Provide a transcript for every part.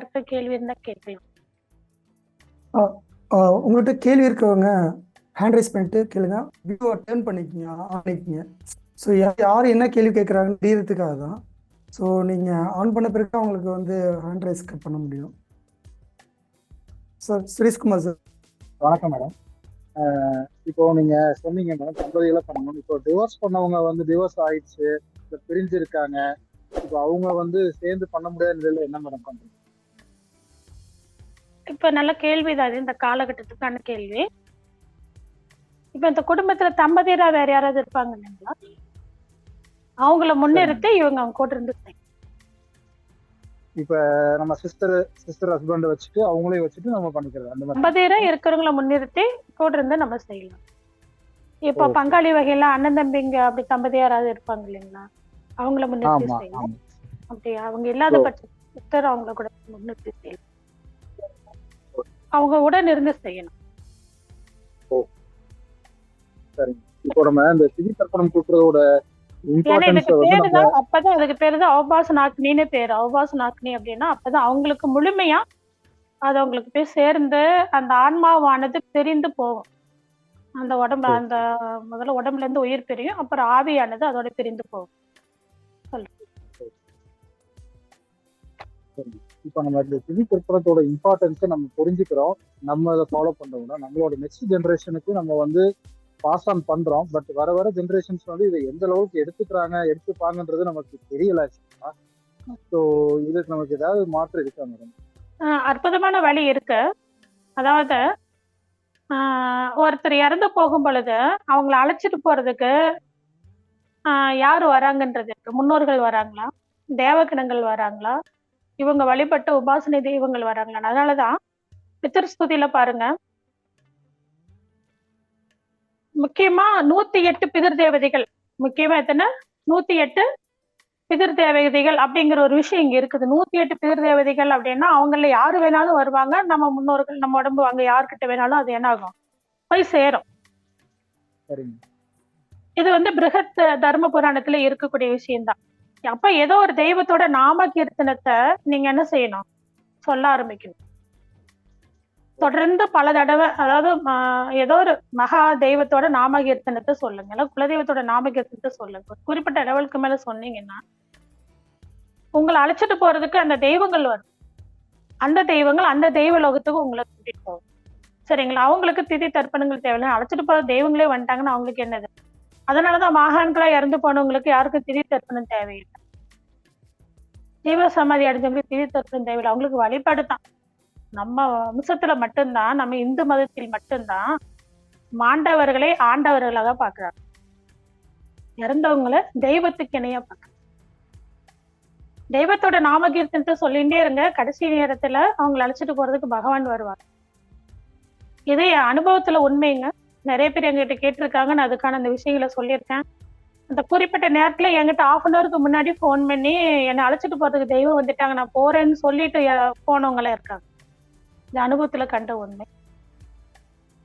யாருக்கு கேள்வி இருந்தா கேட்கலாம் உங்கள்கிட்ட கேள்வி இருக்கவங்க ஹேண்ட் ரைஸ் பண்ணிட்டு கேளுங்க. வியூவை டர்ன் பண்ணிக்கிங்க ஆன் பண்ணிக்கிங்க. ஸோ யார் என்ன கேள்வி கேட்குறாங்கன்னு தெரியறதுக்காக தான். ஸோ நீங்கள் ஆன் பண்ண பிறகு அவங்களுக்கு வந்து ஹேண்ட் ரைஸ் பண்ண முடியும். சார் சுரேஷ்குமார் சார் வணக்கம் மேடம் இப்போ நீங்க சொன்னீங்க மேடம் தம்பதிகளை பண்ணணும் இப்போ டிவோர்ஸ் பண்ணவங்க வந்து டிவோர்ஸ் ஆயிடுச்சு இப்போ பிரிஞ்சு இருக்காங்க இப்போ அவங்க வந்து சேர்ந்து பண்ண முடியாத நிலையில என்ன மேடம் பண்றீங்க இப்ப நல்ல கேள்விதான் இது இந்த காலகட்டத்துக்கான கேள்வி. இப்ப இந்த குடும்பத்துல தம்பதியரா வேற யாராவது இருப்பாங்க இல்லைங்களா? அவங்கள முன்னிறுத்தி இவங்க அவங்க கூட இருந்து. இப்போ நம்ம சிஸ்டர் சிஸ்டர் ஹஸ்பண்ட் வச்சுட்டு அவங்களையும் வச்சுட்டு நம்ம பண்ணிக்கிறது அந்த மாதிரி. தம்பதியரா இருக்கிறவங்கள முன்னிறுத்தி கூட இருந்து நம்ம செய்யலாம். இப்போ. பங்காளி வகையில அண்ணன் தம்பிங்க அப்படி தம்பதியா யாராவது இருப்பாங்க இல்லைங்களா? அவங்கள முன்னிறுத்தி செய்யலாம். ஆமா. அப்படி அவங்க இல்லாத So- பட்ச சிஸ்டர் அவங்கள கூட முன்னிறுத்தி செய்யலாம். அவங்க உடன் இருந்து செய்யணும். இப்போ நம்ம இந்த சிவி தர்ப்பணம் பேருதான் அப்பதான் அதுக்கு பேருதான் அவபாச நாக்கினின்னு பேரு. அவபாச நாக்கினி அப்படின்னா அப்பதான் அவங்களுக்கு முழுமையா அது அவங்களுக்கு போய் சேர்ந்து அந்த ஆன்மாவானது பிரிந்து போகும். அந்த உடம்பு. அந்த முதல்ல உடம்புல இருந்து உயிர் பிரியும் அப்புறம் ஆவியானது அதோட பிரிந்து போகும். இப்போ நம்ம இந்த சிவி தர்ப்பணத்தோட இம்பார்ட்டன்ஸை நம்ம புரிஞ்சுக்கிறோம். நம்ம அதை ஃபாலோ பண்றோம்னா நம்மளோட நெக்ஸ்ட் ஜென்ரேஷனுக்கு நம்ம வந்து பாஸ் ஆன் பண்றோம். பட் வர வர ஜென்ரேஷன்ஸ் வந்து இதை எந்த அளவுக்கு எடுத்துக்கிறாங்க எடுத்துப்பாங்கன்றது நமக்கு தெரியல ஸோ இதுக்கு நமக்கு ஏதாவது மாற்றம் இருக்கா மேடம் ஆஹ் அற்புதமான வழி இருக்கு. அதாவது ஆஹ் ஒருத்தர் இறந்து போகும் பொழுது அவங்கள அழைச்சிட்டு போறதுக்கு ஆஹ் யார் வராங்கன்றது? இருக்கு முன்னோர்கள் வராங்களா? தேவகணங்கள் வராங்களா? இவங்க வழிபட்ட உபாசனை தெய்வங்கள் வராங்களா அதனாலதான் பித்திருஸ்துதியில பாருங்க. முக்கியமா நூத்தி எட்டு பிதிர் தேவதைகள். முக்கியமா எத்தனை? நூத்தி எட்டு பிதிர் தேவதைகள் அப்படிங்கிற ஒரு விஷயம் இங்க இருக்குது. நூத்தி எட்டு பிதிர் தேவதைகள் அப்படின்னா அவங்கள யாரு வேணாலும் வருவாங்க. நம்ம முன்னோர்கள் நம்ம உடம்பு அங்க யார்கிட்ட வேணாலும் அது என்ன ஆகும்? போய் சேரும். இது வந்து பிருகத் தர்ம புராணத்துல இருக்கக்கூடிய விஷயம்தான். அப்ப ஏதோ ஒரு தெய்வத்தோட நாம கீர்த்தனத்தை நீங்க என்ன செய்யணும்? சொல்ல ஆரம்பிக்கணும். தொடர்ந்து பல தடவை அதாவது ஆஹ், ஏதோ ஒரு மகா தெய்வத்தோட நாம கீர்த்தனத்தை சொல்லுங்க. இல்ல குலதெய்வத்தோட நாம கீர்த்தனத்தை சொல்லுங்க. குறிப்பிட்ட லெவலுக்கு மேல சொன்னீங்கன்னா உங்களை அழைச்சிட்டு போறதுக்கு அந்த தெய்வங்கள் வரும். அந்த தெய்வங்கள் அந்த தெய்வ லோகத்துக்கு உங்களை கூட்டிட்டு போகும். சரிங்களா? அவங்களுக்கு திதி தர்ப்பணங்கள் தேவையில்லை. அழைச்சிட்டு போற தெய்வங்களே வந்துட்டாங்கன்னா அவங்களுக்கு என்னது? அதனாலதான் மாகாண்களா இறந்து போனவங்களுக்கு யாருக்கும் திதி தர்ப்பணம் தேவையில்லை. ஜீவ சமாதி அடைஞ்சவங்களுக்கு திதி தர்ப்பணம் தேவையில்லை. அவங்களுக்கு வழிபாடு தான். நம்ம வம்சத்துல மட்டும்தான் நம்ம இந்து மதத்தில் மட்டும்தான் மாண்டவர்களை ஆண்டவர்களாக பாக்குறாங்க இறந்தவங்களை தெய்வத்துக்கு இணையா பாக்குறாங்க தெய்வத்தோட நாமகீர்த்தனத்தை சொல்லிகிட்டே சொல்லிட்டே இருங்க. கடைசி நேரத்துல அவங்களை அழைச்சிட்டு போறதுக்கு பகவான் வருவார். இது என் அனுபவத்துல உண்மைங்க. நிறைய பேர் எங்கிட்ட கேட்டிருக்காங்க. நான் அதுக்கான அந்த விஷயங்களை சொல்லியிருக்கேன். அந்த குறிப்பிட்ட நேரத்துல என்கிட்ட ஆஃப் அன் அவருக்கு முன்னாடி ஃபோன் பண்ணி என்னை அழைச்சிட்டு போறதுக்கு தெய்வம் வந்துட்டாங்க. நான் போறேன்னு சொல்லிட்டு போனவங்களே இருக்காங்க. இந்த அனுபவத்துல கண்ட உண்மை.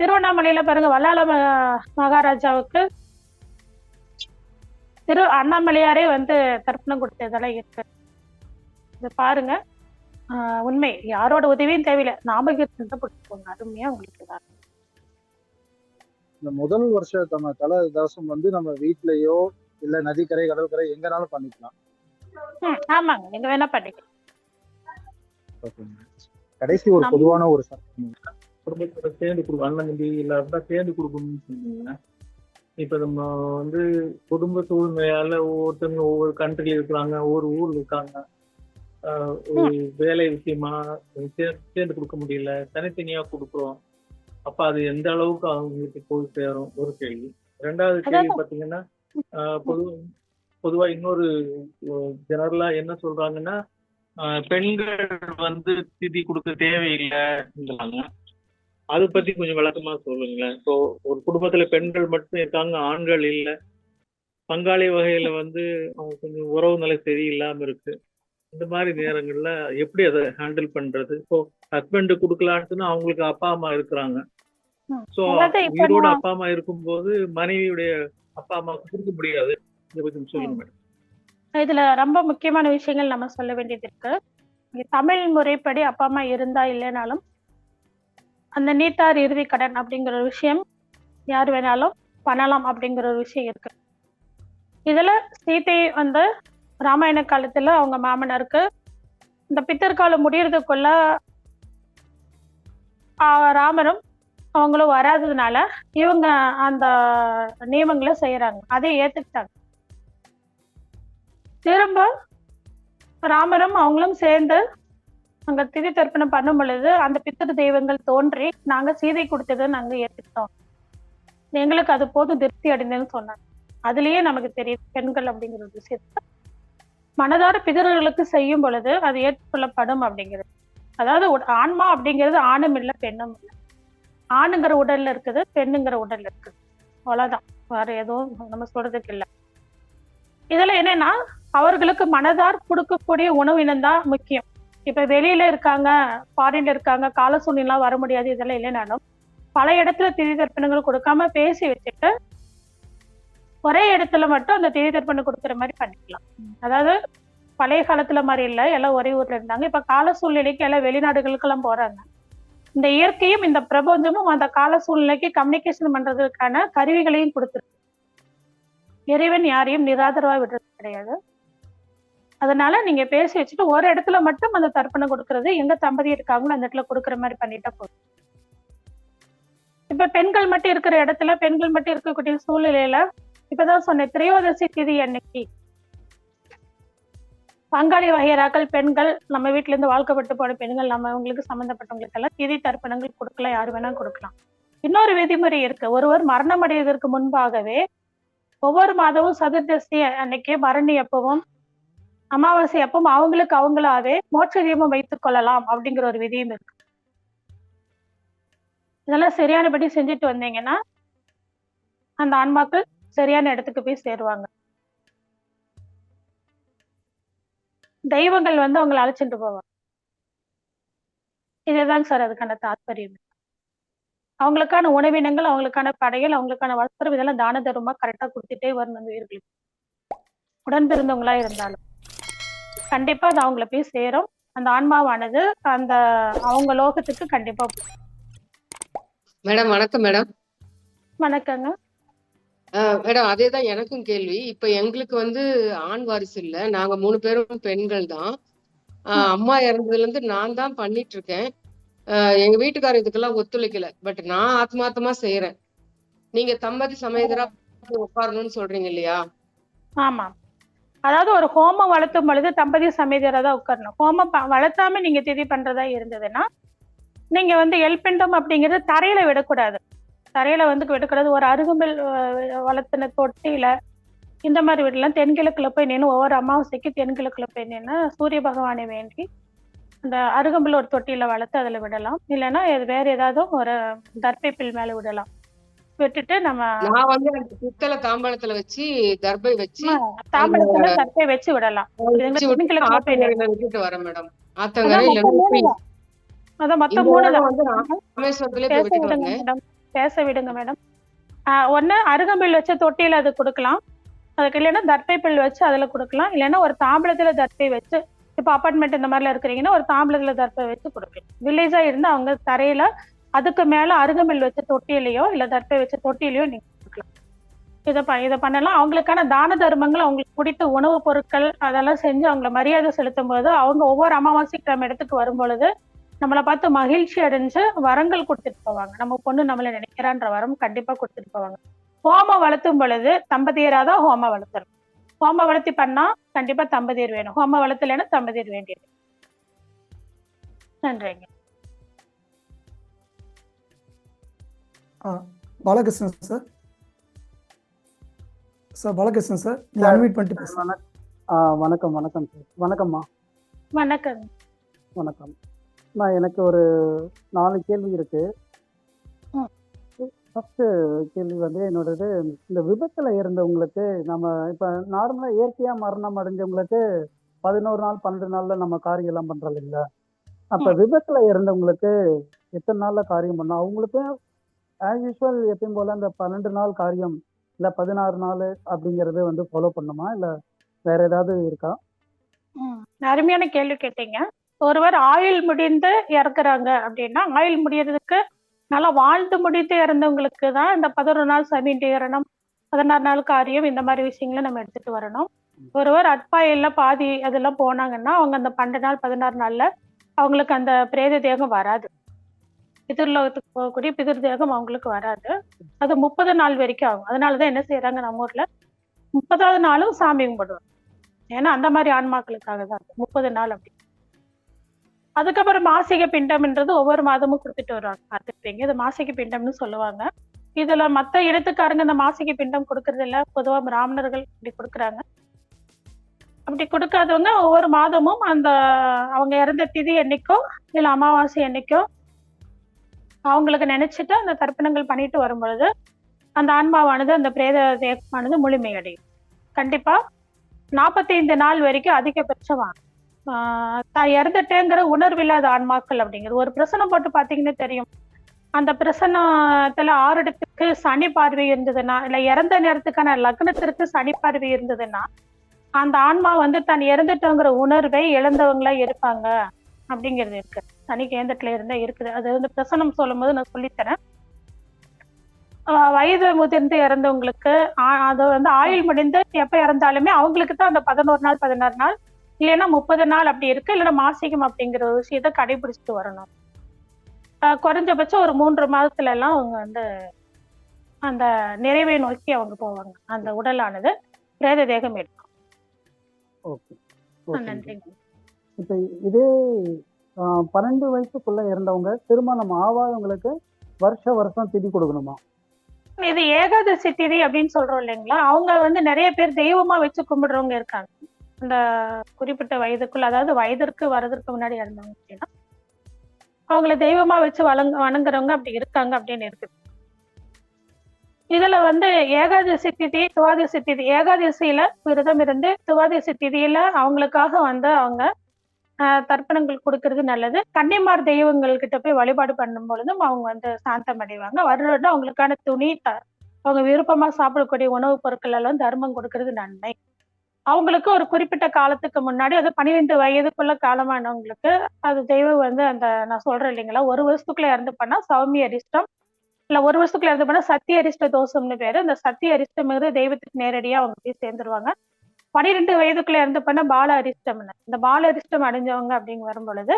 திருவண்ணாமலையில பாருங்க வல்லாள மகாராஜாவுக்கு திரு அண்ணாமலையாரே வந்து தர்ப்பணம் கொடுத்ததெல்லாம் இருக்கு. இதை பாருங்க. உண்மை. யாரோட உதவியும் தேவையில்லை. நாமகிருத்தம் தான் பிடிச்சிக்கோங்க. அருமையா உங்களுக்கு தான் இந்த முதல் வருஷ நம்ம தலை தவசம் வந்து நம்ம வீட்லயோ இல்ல நதிக்கரை கடற்கரை எங்கனாலும் பண்ணிக்கலாம். ஆமாங்க. நீங்க வேணா பண்ணிக்கலாம். கடைசி ஒரு பொதுவான ஒரு சட்டம் குடும்பத்தோட சேர்ந்து கொடுக்கும் அண்ணன் தம்பி எல்லாரும் சேர்ந்து கொடுக்கணும்னு சொன்னீங்க. இப்ப நம்ம வந்து குடும்ப சூழ்நிலையால ஒவ்வொருத்தவங்க ஒவ்வொரு கண்ட்ரில இருக்கிறாங்க ஒவ்வொரு ஊர்ல இருக்காங்க. ஆஹ் ஒரு வேலை விஷயமா சேர்ந்து கொடுக்க முடியல. தனித்தனியா கொடுக்குறோம். அப்ப அது எந்த அளவுக்கு அவங்களுக்கு போய் சேரும்? ஒரு கேள்வி. ரெண்டாவது கேள்வி பாத்தீங்கன்னா பொது பொதுவா இன்னொரு ஜெனரலா என்ன சொல்றாங்கன்னா பெண்கள் வந்து திதி கொடுக்க தேவையில்லைங்கிறாங்க அதை பத்தி கொஞ்சம் விளக்கமா சொல்லுங்களேன். இப்போ ஒரு குடும்பத்துல பெண்கள் மட்டும் இருக்காங்க ஆண்கள் இல்ல. பங்காளி வகையில வந்து அவங்க கொஞ்சம் உறவு நிலை சரியில்லாம இருக்கு. இந்த மாதிரி நேரங்கள்ல எப்படி அதை ஹேண்டில் பண்றது? இப்போ ஹஸ்பண்ட் கொடுக்கலான்ட்டுன்னு அவங்களுக்கு அப்பா அம்மா இருக்கிறாங்க. சோ நான் அப்பா அம்மா இருக்கும்போது மனைவியுடைய அப்பா அம்மாவுக்கு கொடுக்க முடியாது. இதை பத்தி சொல்லுங்க மேடம் இதுல ரொம்ப முக்கியமான விஷயங்கள் நம்ம சொல்ல வேண்டியது இருக்கு. தமிழ் முறைப்படி அப்பா அம்மா இருந்தா இல்லைனாலும் அந்த நீத்தார் இறுதி கடன் அப்படிங்கிற ஒரு விஷயம் யார் வேணாலும் பண்ணலாம் அப்படிங்கிற ஒரு விஷயம் இருக்கு. இதுல சீதை வந்து ராமாயண காலத்துல அவங்க மாமனாருக்கு இந்த பித்தர்காலம் முடியறதுக்குள்ள ஆஹ் ராமரும் அவங்களும் வராததுனால இவங்க அந்த நியமங்களை செய்யறாங்க. அதை ஏத்துக்கிட்டாங்க. திரும்ப ராமரும் அவங்களும் சேர்ந்து அங்க திதி தர்ப்பணம் பண்ணும் பொழுது அந்த பித்திரு தெய்வங்கள் தோன்றி நாங்க சீதை கொடுத்ததை நாங்க ஏத்துக்கிட்டோம். எங்களுக்கு அது போதும் திருப்தி அடைந்ததுன்னு சொன்னாங்க. அதுலயே நமக்கு தெரியும் பெண்கள் அப்படிங்கிற ஒரு விஷயத்த மனதார பிதர்களுக்கு செய்யும் பொழுது அது ஏற்றுக்கொள்ளப்படும் அப்படிங்கிறது. அதாவது உட- ஆன்மா அப்படிங்கிறது ஆணும் இல்லை பெண்ணும் இல்லை. ஆணுங்கிற உடல்ல இருக்குது பெண்ணுங்கிற உடல்ல இருக்குது. அவ்வளவுதான். வேற எதுவும் நம்ம சொல்றதுக்கு இல்லை. இதுல என்னன்னா அவர்களுக்கு மனதார் கொடுக்கக்கூடிய உணவு இனம்தான் முக்கியம். இப்ப வெளியில இருக்காங்க ஃபாரின்ல இருக்காங்க கால சூழ்நிலாம் வர முடியாது இதெல்லாம் இல்லைனாலும் பல இடத்துல திரி தர்ப்பணங்கள் கொடுக்காம பேசி வச்சுட்டு ஒரே இடத்துல மட்டும் அந்த தேதி தர்ப்பணம் கொடுக்குற மாதிரி பண்ணிக்கலாம். அதாவது பழைய காலத்துல மாதிரி இல்ல எல்லாம் ஒரே ஊர்ல இருந்தாங்க. இப்ப கால சூழ்நிலைக்கு எல்லாம் வெளிநாடுகளுக்கு எல்லாம் போறாங்க. இந்த இயற்கையும் இந்த பிரபஞ்சமும் அந்த கால சூழ்நிலைக்கு கம்யூனிகேஷன் பண்றதுக்கான கருவிகளையும் கொடுத்துருக்கு. இறைவன் யாரையும் நிராதரவா விடுறது கிடையாது. அதனால நீங்க பேசி வச்சுட்டு ஒரு இடத்துல மட்டும் அந்த தர்ப்பணம் கொடுக்கறது எங்க தம்பதி இருக்காங்களோ அந்த இடத்துல கொடுக்குற மாதிரி பண்ணிட்டா போதும். இப்ப பெண்கள் மட்டும் இருக்கிற இடத்துல பெண்கள் மட்டும் இருக்கக்கூடிய சூழ்நிலையில இப்பதான் சொன்னேன் திரையோதசி திதி அன்னைக்கு. பங்காளி வகையராக்கள் பெண்கள் நம்ம வீட்டுல இருந்து வாழ்க்கப்பட்டு போன பெண்கள் நம்ம அவங்களுக்கு சம்பந்தப்பட்டவங்களுக்கு எல்லாம் திதி தர்ப்பணங்கள் கொடுக்கலாம் யாரு வேணா கொடுக்கலாம். இன்னொரு விதிமுறை இருக்கு. ஒருவர் மரணம் அடைவதற்கு முன்பாகவே ஒவ்வொரு மாதமும் சதுர்தசி அன்னைக்கு மரணி எப்பவும் அமாவாசை எப்பவும் அவங்களுக்கு அவங்களாவே மோட்ச தீபம் வைத்துக் கொள்ளலாம் அப்படிங்கிற ஒரு விதியும் இருக்கு. இதெல்லாம் சரியானபடி செஞ்சுட்டு வந்தீங்கன்னா அந்த ஆன்மாக்கள் சரியான இடத்துக்கு போய் சேருவாங்க. தெய்வங்கள் வந்து அவங்களை அழைச்சிட்டு போவாங்க. இதுதாங்க சார் அதுக்கான தாத்பரியம். அவங்களுக்கான உணவினங்கள் அவங்களுக்கான படைகள் அவங்களுக்கான வஸ்திரம் இதெல்லாம் தான தர்மமா கரெக்டா கொடுத்துட்டே வரணும் உயிர்களுக்கு. உடன் பிறந்தவங்களா இருந்தாலும். கண்டிப்பா அது அவங்கள போய் சேரும். அந்த ஆன்மாவானது அந்த அவங்க லோகத்துக்கு கண்டிப்பா. மேடம் வணக்கம் மேடம். வணக்கங்க. மேடம் அதேதான் எனக்கும் கேள்வி. இப்ப எங்களுக்கு வந்து ஆண் வாரிசு இல்ல. நாங்க மூணு பேரும் பெண்கள் தான். அம்மா இறந்ததுல இருந்து நான் தான் பண்ணிட்டு இருக்கேன் எங்க வீட்டுக்காரர் இதுக்கெல்லாம் ஒத்துழைக்கல. பட் நான் ஆத்மார்த்தமா செய்யறேன் நீங்க தம்பதி சமேதரா உட்காரணும்னு சொல்றீங்க இல்லையா? ஆமா. அதாவது ஒரு ஹோமம் வளர்த்தும் பொழுது தம்பதி சமேதரா தான் உட்காரணும். ஹோமம் வளர்த்தாம நீங்க திதி பண்றதா இருந்ததுன்னா நீங்க வந்து எல்பிண்டம் அப்படிங்கிறது தரையில விடக்கூடாது. தரையில வந்து விடக்கூடாது ஒரு அருகம்பில் வளர்த்துன தொட்டியில இந்த மாதிரி விடலாம் தென்கிழக்குல போய் நின்று ஒவ்வொரு அமாவாசைக்கு தென்கிழக்குல போய் நின்று சூரிய பகவானை வேண்டி அந்த அருகம்பில் ஒரு தொட்டியில வளர்த்து அதுல விடலாம். இல்லைன்னா வேற ஏதாவது ஒரு தர்பை பில் மேல விடலாம். விட்டுட்டு நம்ம நான் வந்து பித்தளை தாம்பாளத்துல வச்சு தர்பை வச்சு தாம்பளத்துல தர்பை வச்சு விடலாம். விட்டுட்டு வரேன் மேடம். ஆத்தங்கரை அதான் மொத்தம் மூணு. அதான். வந்து ராமேஸ்வரத்திலே போய் விட்டுட்டு பேச விடுங்க மேடம் ஆஹ் அருகம்பில் வச்ச தொட்டியில அது கொடுக்கலாம். அதுக்கு இல்லைன்னா தர்பை பில் வச்சு அதுல கொடுக்கலாம். இல்லைன்னா ஒரு தாம்பளத்தில் தர்பை வச்சு இப்போ அப்பார்ட்மெண்ட் இந்த மாதிரில இருக்கிறீங்கன்னா ஒரு தாம்பளத்தில் தர்பை வச்சு கொடுக்கலாம். வில்லேஜா இருந்தால் அவங்க தரையில அதுக்கு மேல அருகம்பில் வச்ச தொட்டியிலையோ இல்ல தர்பை வச்ச தொட்டியிலையோ நீங்கள் கொடுக்கலாம். இதை ப இதை பண்ணலாம். அவங்களுக்கான தான தர்மங்கள் அவங்களுக்கு பிடித்த உணவுப் பொருட்கள் அதெல்லாம் செஞ்சு அவங்கள மரியாதை செலுத்தும் போது அவங்க ஒவ்வொரு அமாவாசைக்கு நம்ம இடத்துக்கு வரும் பொழுது நம்மளை பார்த்து மகிழ்ச்சி அடைஞ்சு வரங்கள் கொடுத்துட்டு போவாங்க. நம்ம பொண்ணு நம்மளை நினைக்கிறான்ற வரம் கண்டிப்பா கொடுத்துட்டு போவாங்க. ஹோமம் வளர்த்தும் பொழுது தம்பதியரா தான் ஹோமம் வளர்த்தணும் ஹோம வளர்த்தி பண்ணா கண்டிப்பா தம்பதியர் வேணும். ஹோம வளர்த்தலைன்னா தம்பதியர் வேண்டியது. நன்றிங்க. Balakrishnan sir sir Balakrishnan sir unmute பண்ணிட்டு வணக்கம் வணக்கம் சார் வணக்கம்மா. வணக்கம். வணக்கம். நான் எனக்கு ஒரு நாலு கேள்வி இருக்கு. ம். ஃபர்ஸ்ட் கேள்வி வந்து என்னோடது இந்த விபத்துல இருந்தவங்களுக்கு நம்ம இப்ப நார்மலா இயற்கையா மரணம் அடைஞ்சவங்களுக்கு பதினோரு நாள் பன்னெண்டு நாள்ல நம்ம காரியம் எல்லாம் பண்றோம் இல்லைங்களா? அப்ப விபத்துல இருந்தவங்களுக்கு எத்தனை நாள்ல காரியம் பண்ணோம்? அவங்களுக்கு ஆஸ் யூஸ்வல் எப்பயும் போல அந்த பன்னெண்டு நாள் காரியம் இல்ல பதினாறு நாள் அப்படிங்கறது வந்து ஃபாலோ பண்ணுமா? இல்ல வேற ஏதாவது இருக்கா? அருமையான கேள்வி கேட்டீங்க. ஒருவர் ஆயுள் முடிந்து இறக்குறாங்க அப்படின்னா ஆயுள் முடியறதுக்கு நல்லா வாழ்ந்து முடித்து இறந்தவங்களுக்கு தான் இந்த பதினொரு நாள் சமீண்டீகரணம் பதினாறு நாள் காரியம் இந்த மாதிரி விஷயங்களை நம்ம எடுத்துட்டு வரணும். ஒருவர் அட்பாயில பாதி அதெல்லாம் போனாங்கன்னா அவங்க அந்த பன்னெண்டு நாள் பதினாறு நாள்ல அவங்களுக்கு அந்த பிரேத தேகம் வராது. பிதிர்லோகத்துக்கு போகக்கூடிய பிதிர் தேகம் அவங்களுக்கு வராது. அது முப்பது நாள் வரைக்கும் ஆகும். அதனாலதான் என்ன செய்யறாங்க நம்ம ஊர்ல? முப்பதாவது நாளும் சாமி கும்பிடுவாங்க. ஏன்னா அந்த மாதிரி ஆன்மாக்களுக்காக தான் முப்பது நாள் அப்படி. அதுக்கப்புறம் மாசிக பிண்டம்ன்றது ஒவ்வொரு மாதமும் கொடுத்துட்டு வருவாங்க. பார்த்துருப்பீங்க. இது மாசிக பிண்டம்னு சொல்லுவாங்க. இதுல மத்த இடத்துக்காரங்க இந்த மாசிக பிண்டம் கொடுக்கறது இல்ல. பொதுவா பிராமணர்கள் இப்படி கொடுக்குறாங்க. அப்படி கொடுக்காதவங்க ஒவ்வொரு மாதமும் அந்த அவங்க இறந்த திதி என்னைக்கோ இல்ல அமாவாசை என்னைக்கோ அவங்களுக்கு நினைச்சிட்டு அந்த தர்ப்பணங்கள் பண்ணிட்டு வரும்பொழுது அந்த ஆன்மாவானது அந்த பிரேத தேகமானது முழுமையடையும். கண்டிப்பா நாற்பத்தைந்து நாள் வரைக்கும் அதிகபட்சம் ஆகும். ஆஹ் தான் இறந்துட்டேங்கிற உணர்வு இல்லாத ஆன்மாக்கள் அப்படிங்கிறது. ஒரு பிரசனம் போட்டு பாத்தீங்கன்னா தெரியும். அந்த பிரசனத்துல ஆறிடத்துக்கு சனி பார்வை இருந்ததுன்னா இல்ல இறந்த நேரத்துக்கான லக்னத்திற்கு சனி பார்வை இருந்ததுன்னா அந்த ஆன்மா வந்து தான் இறந்துட்டோங்கிற உணர்வை இழந்தவங்களா இருப்பாங்க அப்படிங்கிறது இருக்கு. சனி கேந்திரத்துல இருந்தா இருக்குது. அது வந்து பிரசனம் சொல்லும்போது நான் சொல்லித்தரேன். வயது முதிர்ந்து இறந்தவங்களுக்கு அது வந்து ஆயுள் முடிந்து எப்ப இறந்தாலுமே அவங்களுக்கு தான் அந்த பதினோரு நாள் பதினாறு நாள் இல்லைன்னா முப்பது நாள் அப்படி இருக்கு இல்லைன்னா மாசிகம் அப்படிங்கிற ஒரு விஷயத்த கடைபிடிச்சிட்டு வரணும். குறைஞ்சபட்சம் ஒரு மூன்று மாதத்துல எல்லாம் அவங்க வந்து அந்த நிறைவை நோக்கி அவங்க போவாங்க. அந்த உடலானது பிரேத தேகம் எடுக்கும். நன்றிங்க. இப்போ இதே பன்னெண்டு வயசுக்குள்ள இருந்தவங்க திருமணம் ஆகாதவங்களுக்கு வருஷ வருஷம் திதி கொடுக்கணுமா? இது ஏகாதசி திதி அப்படின்னு சொல்றோம் இல்லைங்களா? அவங்க வந்து நிறைய பேர் தெய்வமா வச்சு கும்பிடுறவங்க இருக்காங்க. அந்த குறிப்பிட்ட வயதுக்குள்ள அதாவது வயதிற்கு வரதற்கு முன்னாடி இறந்தாங்க அப்படின்னா அவங்கள தெய்வமா வச்சு வழங்க வணங்குறவங்க அப்படி இருக்காங்க அப்படின்னு இருக்குது இதுல வந்து ஏகாதசி திதி துவாதசி திதி ஏகாதசியில விரதம் இருந்து துவாதசி திதியில அவங்களுக்காக வந்து அவங்க ஆஹ், தர்ப்பணங்கள் கொடுக்கறது நல்லது. கன்னிமார் தெய்வங்கள் கிட்ட போய் வழிபாடு பண்ணும் பொழுதும் அவங்க வந்து சாந்தம் அடைவாங்க. வருடம் அவங்களுக்கான துணி த- அவங்க விருப்பமா சாப்பிடக்கூடிய உணவுப் பொருட்கள் எல்லாம் தர்மம் கொடுக்கறது நன்மை. அவங்களுக்கு ஒரு குறிப்பிட்ட காலத்துக்கு முன்னாடி அது பன்னிரெண்டு வயதுக்குள்ள காலமானவங்களுக்கு அது தெய்வம் வந்து அந்த நான் சொல்றேன் இல்லைங்களா ஒரு வருஷத்துக்குள்ள இறந்து பண்ணா சௌமிய அரிஷ்டம் இல்ல ஒரு வருஷத்துக்குள்ள இறந்து பண்ணா சத்திய அரிஷ்ட தோஷம்னு பேரு. அந்த சத்திய அரிஷ்டம்ங்கிறது தெய்வத்துக்கு நேரடியா அவங்க போய் சேர்ந்துருவாங்க. பன்னிரெண்டு வயதுக்குள்ள இறந்து பண்ண பால அரிஷ்டம்னு. இந்த பால அரிஷ்டம் அடைஞ்சவங்க அப்படின்னு வரும் பொழுது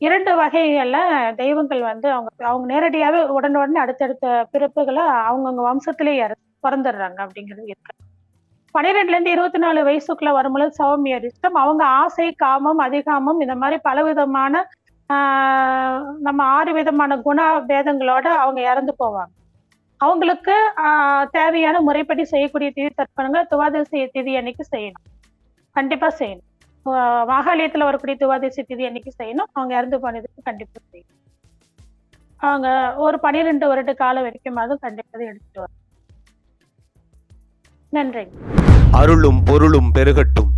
இரண்டு வகைகள்ல தெய்வங்கள் வந்து அவங்க அவங்க நேரடியாவே உடனுடனே அடுத்தடுத்த பிறப்புகளை அவங்கவுங்க வம்சத்திலேயே பிறந்துடுறாங்க அப்படிங்கிறது இருக்கு. பன்னிரெண்டுல இருந்து இருபத்தி நாலு வயசுக்குள்ள வரும்பொழுது சௌமிய இஷ்டம் அவங்க ஆசை காமம் அதிகாமம் இந்த மாதிரி பல விதமான நம்ம ஆறு விதமான குண பேதங்களோட அவங்க இறந்து போவாங்க. அவங்களுக்கு ஆஹ் தேவையான முறைப்படி செய்யக்கூடிய திதி தர்ப்பணங்கள் துவாதசி திதி அன்னைக்கு செய்யணும். கண்டிப்பா செய்யணும். மகாலயத்துல வரக்கூடிய துவாதசி திதி அன்னைக்கு செய்யணும். அவங்க இறந்து போனதுக்கு கண்டிப்பா செய்யணும். அவங்க ஒரு பன்னிரெண்டு வருட காலம் வரைக்கும் அதுவும் கண்டிப்பாக எடுத்துட்டு வரும் நன்றி அருளும் பொருளும் பெருகட்டும்.